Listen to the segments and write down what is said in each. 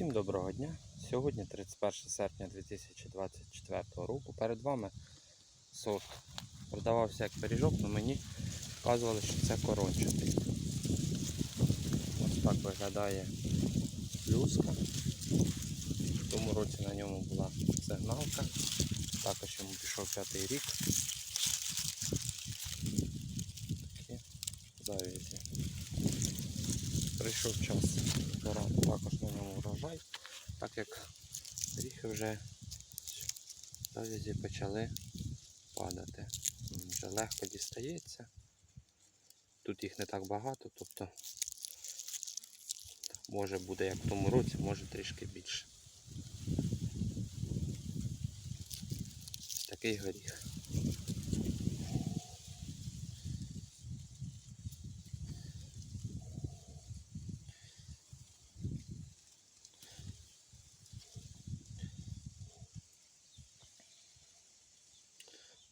Всім доброго дня. Сьогодні 31 серпня 2024 року. Перед вами сорт продавався як пиріжок, але мені вказували, що це корончатий. Ось так виглядає плюска. В тому році на ньому була сигналка. Також йому пішов п'ятий рік. Такі завязі. Прийшов час збирати також на ньому врожай, так як ріхи вже завязі почали падати. Вже легко дістається. Тут їх не так багато, тобто може буде як в тому році, може трішки більше. Такий горіх.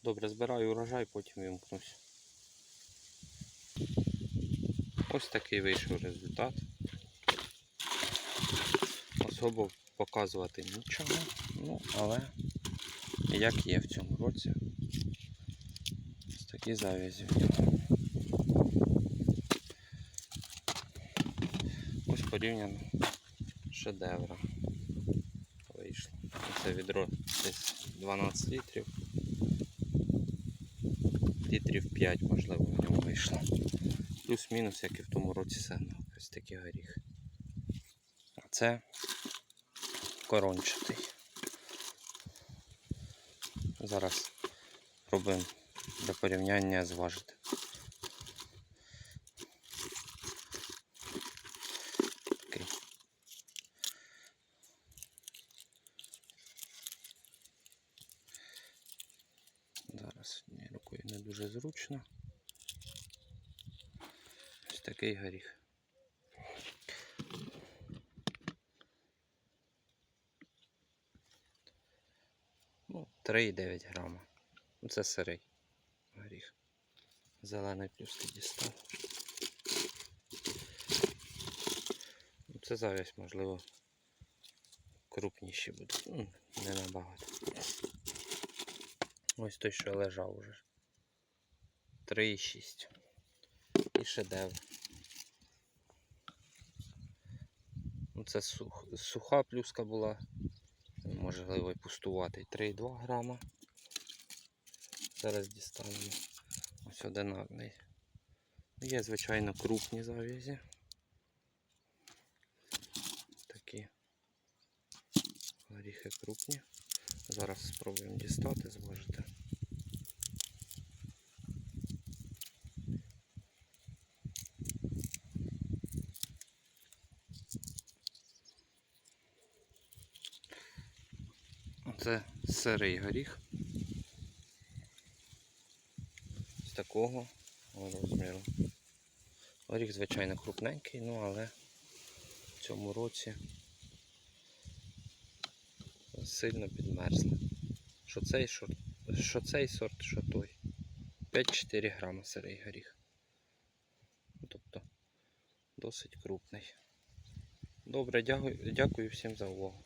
Добре, збираю урожай, потім вимкнусь. Ось такий вийшов результат. Особо показувати нічого, ну, але як є в цьому році. Ось такі завязі. Ось порівняно шедевра вийшло. Це відро десь 12 літрів літрів 5, можливо, в ньому вийшло. Плюс-мінус, як і в тому році сигнал. Ось такий горіх. А це корончатий. Зараз пробуємо для порівняння зважити. Зараз рукою дуже зручно. Ось такий горіх. Ну, 3,9 грама. Ну, Це сирий горіх. Зелений плюс дістав. Ну, Це завість, можливо, крупніші будуть. Ну, не набагато. Ось той, що лежав уже. 3,6. І шедевр. Ну, це сух, суха плюска була. Можливо і пустувати. 3,2 грама. Зараз дістанемо. Ось одинарний. Є, звичайно, крупні зав'язі. Такі горіхи крупні. Зараз спробуємо дістати, зважити. Це сирий горіх. З такого розміру. Горіх, звичайно, крупненький, ну але в цьому році сильно підмерзли. Що цей, що, що цей сорт, що той. 5-4 грама сирий горіх. Тобто досить крупний. Добре, дякую, дякую всім за увагу.